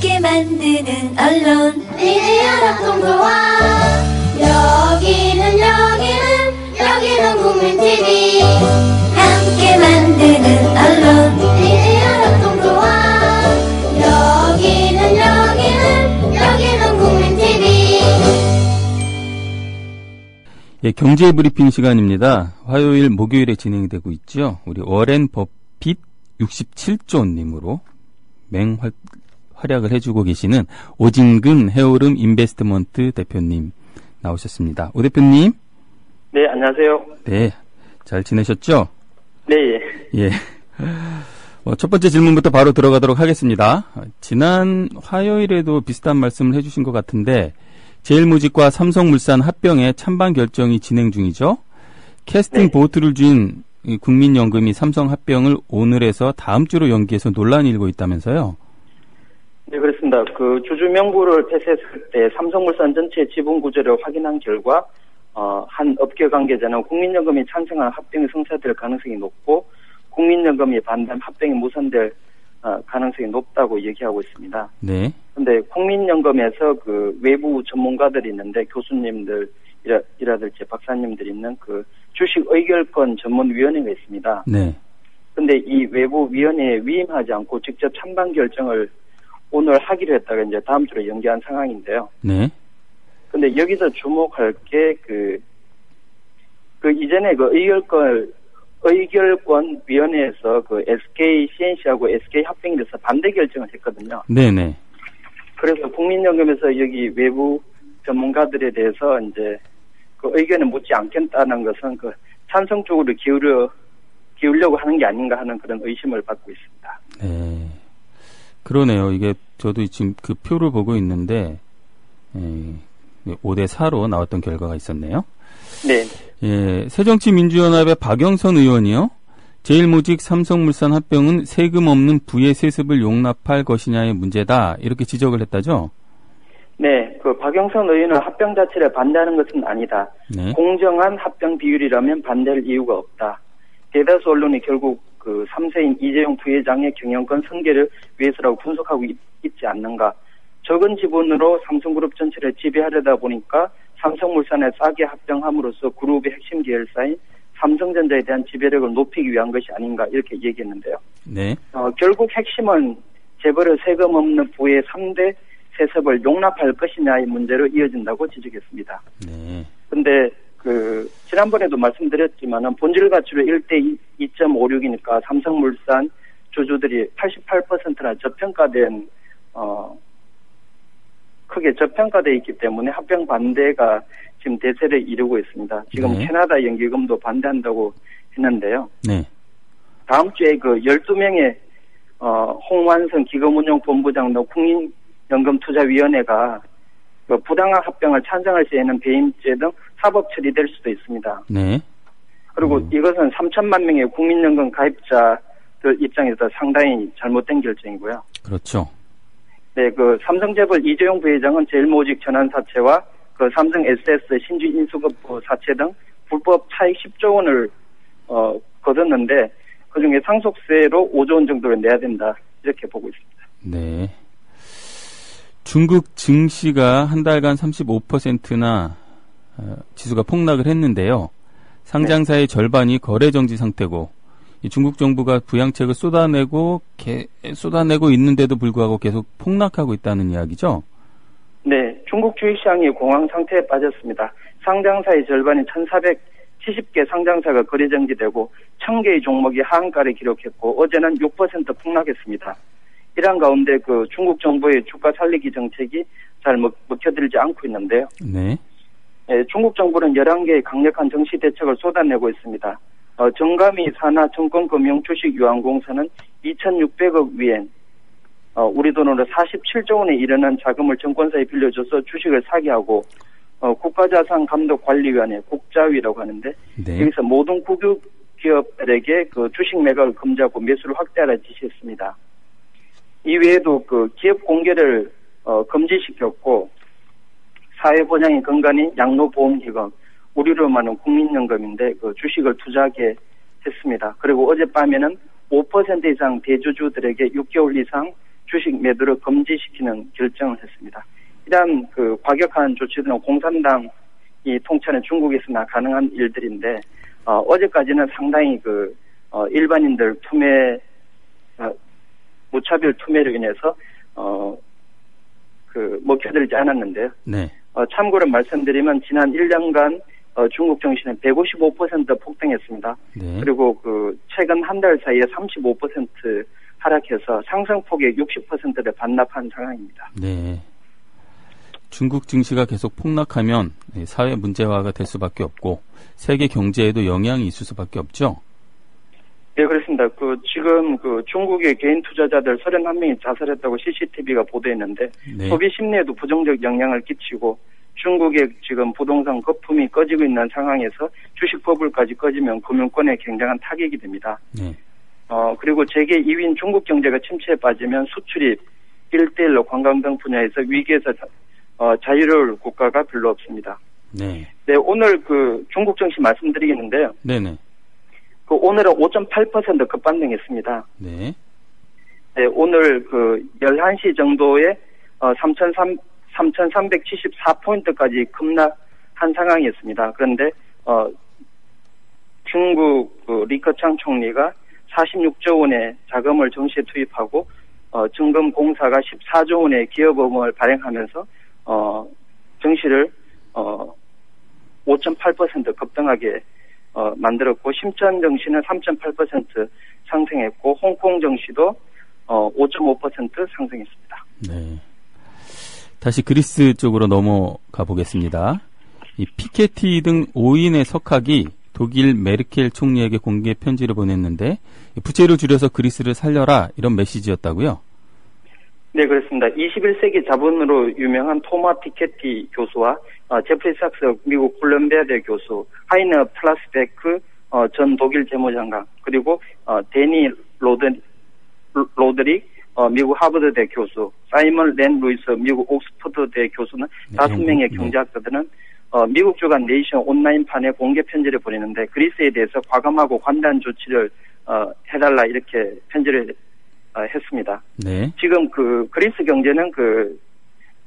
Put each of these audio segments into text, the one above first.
함께 만드는 언론. 미디어 협동조합 여기는 여기는 여기는 국민TV. 함께 만드는 언론. 미디어 협동조합 여기는 여기는 여기는 국민TV. 예, 경제 브리핑 시간입니다. 화요일, 목요일에 진행이 되고 있죠. 우리 워렌 버핏 67조님으로 맹활, 활약을 해주고 계시는 오진근 헤어름 인베스트먼트 대표님 나오셨습니다. 오 대표님, 네, 안녕하세요. 네, 잘 지내셨죠? 네, 예. 예. 어, 첫 번째 질문부터 바로 들어가도록 하겠습니다. 어, 지난 화요일에도 비슷한 말씀을 해주신 것 같은데, 제일모직과 삼성물산 합병의 찬반 결정이 진행 중이죠. 캐스팅 네. 보트를 쥔이 국민연금이 삼성 합병을 오늘에서 다음 주로 연기해서 논란이 일고 있다면서요. 네, 그렇습니다. 그 주주 명부를 폐쇄했을 때 삼성물산 전체 지분 구조를 확인한 결과, 어, 한 업계 관계자는 국민연금이 찬성한 합병이 성사될 가능성이 높고, 국민연금이 반대한 합병이 무산될 어, 가능성이 높다고 얘기하고 있습니다. 네. 근데 국민연금에서 그 외부 전문가들이 있는데 교수님들 이라, 이라든지 박사님들이 있는 그 주식 의결권 전문위원회가 있습니다. 네. 근데 이 외부 위원회에 위임하지 않고 직접 찬반 결정을 오늘 하기로 했다가 이제 다음 주로 연기한 상황인데요. 네. 근데 여기서 주목할 게 그, 그 이전에 그 의결권, 의결권 위원회에서 그 SK CNC하고 SK 합병에 대해서 반대 결정을 했거든요. 네네. 그래서 국민연금에서 여기 외부 전문가들에 대해서 이제 그 의견을 묻지 않겠다는 것은 그 찬성 쪽으로 기울여, 기울려고 하는 게 아닌가 하는 그런 의심을 받고 있습니다. 네. 그러네요. 이게 저도 지금 그 표를 보고 있는데, 예, 5대 4로 나왔던 결과가 있었네요. 네. 예, 새정치민주연합의 박영선 의원이요. 제일모직 삼성물산 합병은 세금 없는 부의 세습을 용납할 것이냐의 문제다. 이렇게 지적을 했다죠. 네, 그 박영선 의원은 합병 자체를 반대하는 것은 아니다. 네. 공정한 합병 비율이라면 반대할 이유가 없다. 대다수 언론이 결국 그 3세인 이재용 부회장의 경영권 승계를 위해서라고 분석하고 있, 지 않는가. 적은 지분으로 삼성그룹 전체를 지배하려다 보니까 삼성물산에 싸게 합병함으로써 그룹의 핵심 계열사인 삼성전자에 대한 지배력을 높이기 위한 것이 아닌가 이렇게 얘기했는데요. 네. 어, 결국 핵심은 재벌의 세금 없는 부의 3대 세습을 용납할 것이냐의 문제로 이어진다고 지적했습니다. 네. 근데 그 지난번에도 말씀드렸지만은 본질 가치로 1대 2.56이니까 삼성물산 주주들이 88%나 저평가된 어 크게 저평가돼 있기 때문에 합병 반대가 지금 대세를 이루고 있습니다. 지금 네. 캐나다 연기금도 반대한다고 했는데요. 네. 다음 주에 그 12명의 어, 홍완성 기금운용본부장도 국민연금투자위원회가 그 부당한 합병을 찬성할 시에는 배임죄 등 사법 처리될 수도 있습니다. 네. 그리고 음. 이것은 3천만 명의 국민연금 가입자들 입장에서 상당히 잘못된 결정이고요. 그렇죠. 네, 그 삼성재벌 이재용 부회장은 제일모직 전환 사채와 그 삼성 SS 신주 인수급부 사채 등 불법 차익 10조 원을 어, 거뒀는데 그중에 상속세로 5조 원 정도를 내야 된다 이렇게 보고 있습니다. 네. 중국 증시가 한 달간 35%나 어, 지수가 폭락을 했는데요. 상장사의 절반이 거래 정지 상태고 이 중국 정부가 부양책을 쏟아내고 개- 쏟아내고 있는데도 불구하고 계속 폭락하고 있다는 이야기죠. 네, 중국 주식시장이 공황 상태에 빠졌습니다. 상장사의 절반인 1,470개 상장사가 거래 정지되고 1,000개의 종목이 하한가를 기록했고 어제는 6% 폭락했습니다. 이런 가운데 그 중국 정부의 주가 살리기 정책이 잘 먹, 먹혀들지 않고 있는데요. 네. 예, 중국 정부는 11개의 강력한 정시 대책을 쏟아내고 있습니다. 어, 정감이 산하 증권금융 주식 유한공사는 2,600억 위엔, 어, 우리 돈으로 47조 원에 이르는 자금을 증권사에 빌려줘서 주식을 사게 하고, 어, 국가자산감독관리위원회, 국자위라고 하는데, 네. 여기서 모든 국유 기업들에게 그 주식 매각을 금지하고 매수를 확대하라 지시했습니다. 이외에도 그 기업 공개를 어, 금지시켰고 사회보장이 근간인 양로보험기금 우리로 말하는 국민연금인데 그 주식을 투자하게 했습니다. 그리고 어젯밤에는 5% 이상 대주주들에게 6개월 이상 주식 매도를 금지시키는 결정을 했습니다. 이러한 그 과격한 조치들은 공산당이 통치하는 중국에서나 가능한 일들인데 어, 제까지는 상당히 그 어, 일반인들 투매 어, 무차별 투매로 인해서 어, 그 먹혀들지 않았는데요. 네. 어, 참고로 말씀드리면 지난 1년간 어, 중국 정시는 155% 폭등했습니다. 네. 그리고 그 최근 한 달 사이에 35% 하락해서 상승폭의 60%를 반납한 상황입니다. 네. 중국 증시가 계속 폭락하면 사회 문제화가 될 수밖에 없고 세계 경제에도 영향이 있을 수밖에 없죠. 네, 그렇습니다. 그 지금 그 중국의 개인 투자자들 31명이 자살했다고 CCTV가 보도했는데 네. 소비 심리에도 부정적 영향을 끼치고 중국의 지금 부동산 거품이 꺼지고 있는 상황에서 주식 버블까지 꺼지면 금융권에 굉장한 타격이 됩니다. 네. 어, 그리고 세계 2위인 중국 경제가 침체에 빠지면 수출입 1대1로 관광 등 분야에서 위기에서 자, 어, 자유로울 국가가 별로 없습니다. 네. 네, 오늘 그 중국 정시 말씀드리겠는데요. 네네. 그 오늘은 5.8% 급반등했습니다. 네. 네, 오늘 그 11시 정도에 어, 3,300, 3,374포인트까지 급락한 상황이었습니다. 그런데 어, 중국 그 리커창 총리가 46조 원의 자금을 정시에 투입하고 어, 증금공사가 14조 원의 기업어음을 발행하면서 어, 정시를 어, 5.8% 급등하게 어, 만들었고 심천 정시는 3.8% 상승했고 홍콩 정시도 어, 5.5% 상승했습니다. 네. 다시 그리스 쪽으로 넘어가 보겠습니다. 이 피케티 등 5인의 석학이 독일 메르켈 총리에게 공개 편지를 보냈는데 부채를 줄여서 그리스를 살려라 이런 메시지였다고요? 네, 그렇습니다. 21세기 자본으로 유명한 토마 피케티 교수와 어, 제프리 삭스 미국 콜롬비아대 교수, 하이너 플라스베크 어, 전 독일 재무장관, 그리고 어, 데니 로드, 로드릭 어, 미국 하버드대 교수, 사이먼 렌 루이스 미국 옥스퍼드대 교수는 네, 다섯 명의 네. 경제학자들은 어, 미국 주간 네이션 온라인판에 공개 편지를 보내는데 그리스에 대해서 과감하고 관대한 조치를 어, 해달라 이렇게 편지를 어, 했습니다. 네. 지금 그 그리스 경제는 그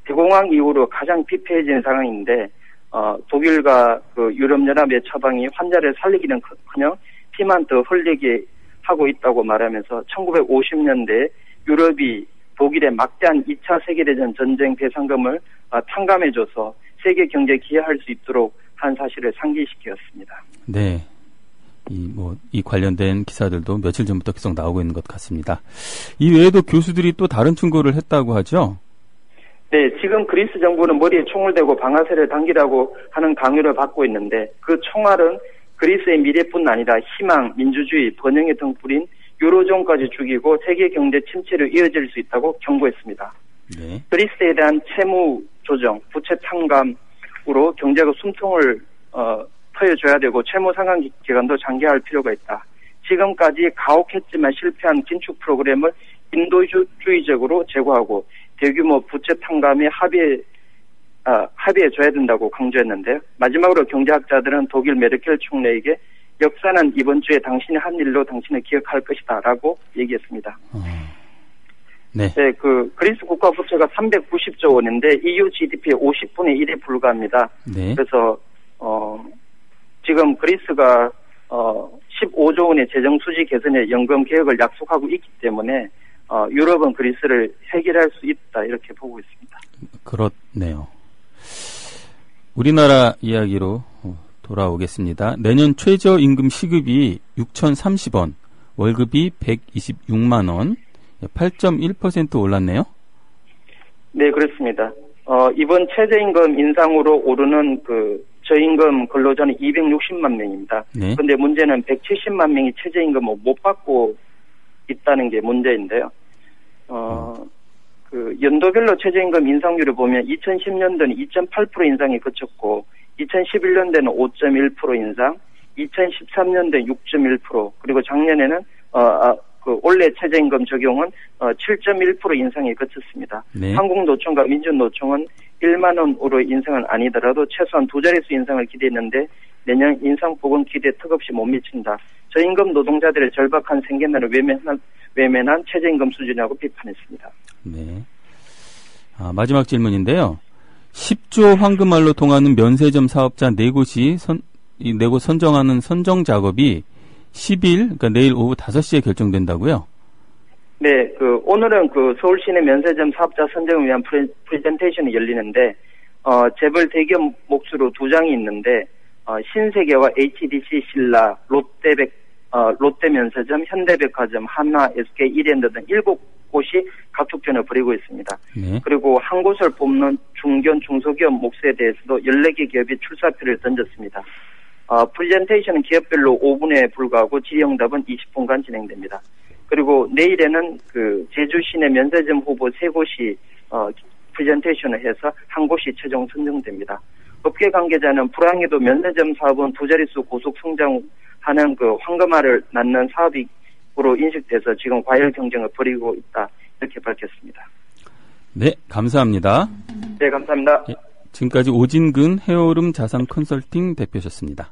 대공황 이후로 가장 피폐해진 상황인데 어, 독일과 그 유럽연합의 처방이 환자를 살리기는 커녕 피만 더 흘리게 하고 있다고 말하면서 1950년대 유럽이 독일의 막대한 2차 세계대전 전쟁 배상금을 어, 탕감해줘서 세계 경제에 기여할 수 있도록 한 사실을 상기시켰습니다. 네. 이, 뭐, 이 관련된 기사들도 며칠 전부터 계속 나오고 있는 것 같습니다. 이 외에도 교수들이 또 다른 충고를 했다고 하죠? 네, 지금 그리스 정부는 머리에 총을 대고 방아쇠를 당기라고 하는 강요를 받고 있는데 그 총알은 그리스의 미래뿐 아니라 희망, 민주주의, 번영의 등불인 유로존까지 죽이고 세계 경제 침체로 이어질 수 있다고 경고했습니다. 네. 그리스에 대한 채무 조정, 부채 탕감으로 경제가 숨통을 어, 터여줘야 되고 채무 상환 기- 기간도 장기화할 필요가 있다. 지금까지 가혹했지만 실패한 긴축 프로그램을 인도주의적으로 제고하고 대규모 부채 탕감에 합의 아, 합의해줘야 된다고 강조했는데요. 마지막으로 경제학자들은 독일 메르켈 총리에게 역사는 이번 주에 당신이 한 일로 당신을 기억할 것이다 라고 얘기했습니다. 어, 네. 네, 그 그리스 국가 부채가 390조 원인데 EU GDP의 50분의 1에 불과합니다. 네. 그래서 어 지금 그리스가 어 15조 원의 재정 수지 개선의 연금 계획을 약속하고 있기 때문에 어 유럽은 그리스를 해결할 수 있다 이렇게 보고 있습니다. 그렇네요. 우리나라 이야기로 어, 돌아오겠습니다. 내년 최저임금 시급이 6,030원, 월급이 126만 원, 8.1% 올랐네요. 네, 그렇습니다. 어 이번 최저임금 인상으로 오르는 그 저임금 근로자는 260만 명입니다. 네. 근데 문제는 170만 명이 최저임금을 못 받고 있다는 게 문제인데요. 어, 그 연도별로 최저임금 인상률을 보면 2010년도는 2.8% 인상이 그쳤고 2011년도에는 5.1% 인상, 2013년도에 6.1% 그리고 작년에는 어, 아, 그 올해 최저임금 적용은 어, 7.1% 인상이 그쳤습니다. 네. 한국노총과 민주노총은 1만 원으로 인상은 아니더라도 최소한 두 자릿수 인상을 기대했는데 내년 인상 폭은 기대 턱없이 못 미친다. 저임금 노동자들의 절박한 생계난을 외면한, 외면한 최저임금 수준이라고 비판했습니다. 아, 마지막 질문인데요. 10조 황금알로 통하는 면세점 사업자 4곳이 선, 이 4곳 선정하는 선정 작업이 10일, 그러니까 내일 오후 5시에 결정된다고요? 네, 그 오늘은 그 서울 시내 면세점 사업자 선정을 위한 프레, 프레젠테이션이 열리는데 어, 재벌 대기업 몫으로 두 장이 있는데 어, 신세계와 HDC 신라, 롯데백 어, 롯데면세점, 현대백화점, 한화, SK, 이랜드 등 일곱 곳이 각축전을 벌이고 있습니다. 네. 그리고 한 곳을 뽑는 중견 중소기업 몫에 대해서도 14개 기업이 출사표를 던졌습니다. 어, 프레젠테이션은 기업별로 5분에 불과하고 질의응답은 20분간 진행됩니다. 그리고 내일에는 그 제주 시내 면세점 후보 세 곳이 어, 프레젠테이션을 해서 한 곳이 최종 선정됩니다. 업계 관계자는 불황에도 면세점 사업은 두 자릿수 고속 성장하는 그 황금알을 낳는 사업으로 인식돼서 지금 과열 경쟁을 벌이고 있다 이렇게 밝혔습니다. 네, 감사합니다. 네, 감사합니다. 예, 지금까지 오진근 해오름 자산 컨설팅 대표셨습니다.